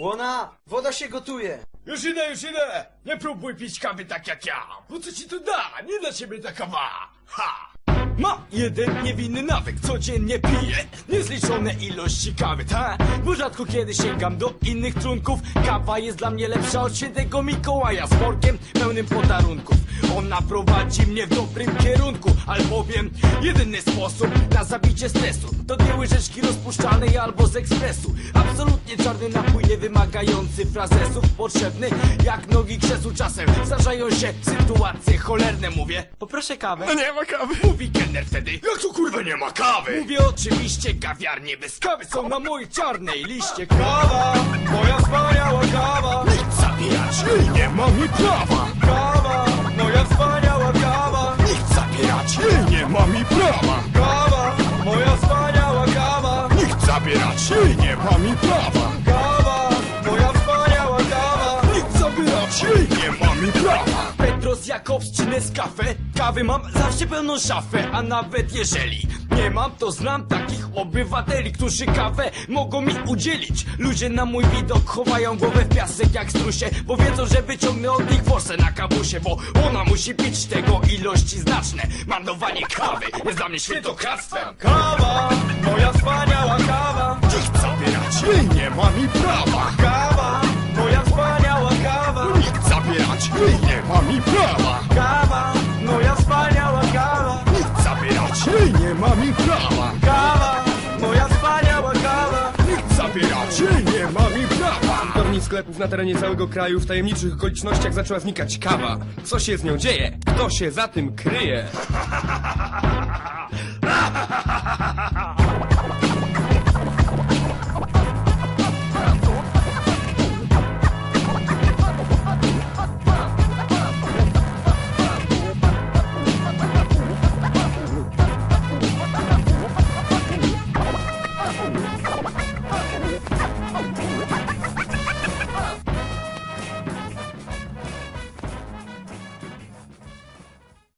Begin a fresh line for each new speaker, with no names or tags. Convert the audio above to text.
Łona, woda się gotuje.
Już idę, już idę! Nie próbuj pić kawy tak jak ja! Bo co ci to da? Nie dla ciebie ta kawa! Ha! Mam jeden niewinny nawyk, codziennie piję niezliczone ilości kawy, ta? Bo rzadko kiedy sięgam do innych trunków Kawa jest dla mnie lepsza od świętego Mikołaja Z workiem pełnym podarunków Ona prowadzi mnie w dobrym kierunku Albowiem jedyny sposób na zabicie stresu To dwie łyżeczki rozpuszczalnej albo z ekspresu. Absolutnie czarny napój, nie wymagający frazesów Potrzebny jak nogi krzesł czasem Zdarzają się sytuacje cholerne, mówię. Poproszę kawę.
No nie ma kawy.
Mówi kelner wtedy. Jak to kurwa nie ma kawy? Mówię oczywiście kawiarnie bez kawy Są na mojej czarnej liście. Kawa, moja wspaniała kawa. Nic zabierać nie ma mi prawa zabierać nie ma mi prawa. Kawa, moja wspaniała kawa. Nic zabierać nie ma mi prawa. Kawa, moja wspaniała kawa. Nic zabierać nie ma mi prawa Petros Jakobs czy Nescafe Kawy mam zawsze pełną szafę A nawet jeżeli nie mam To znam takich obywateli Którzy kawę mogą mi udzielić. Ludzie na mój widok chowają głowę w piasek jak strusie Bo wiedzą, że wyciągnę od nich forsę na kawusie Bo ona musi pić tego ilości znaczne. Marnowanie kawy jest dla mnie świętokradztwem. Kawa, moja wspaniała kawa. Nikt zabierać nie ma mi prawa. Kawa, mi prawa Kawa, moja wspaniała kawa Nikt zabierać nie ma mi prawa Kawa, moja wspaniała kawa Nikt zabierać nie ma mi prawa
W pewnych sklepów na terenie całego kraju w tajemniczych okolicznościach zaczęła znikać kawa. Co się z nią dzieje? Kto się za tym kryje?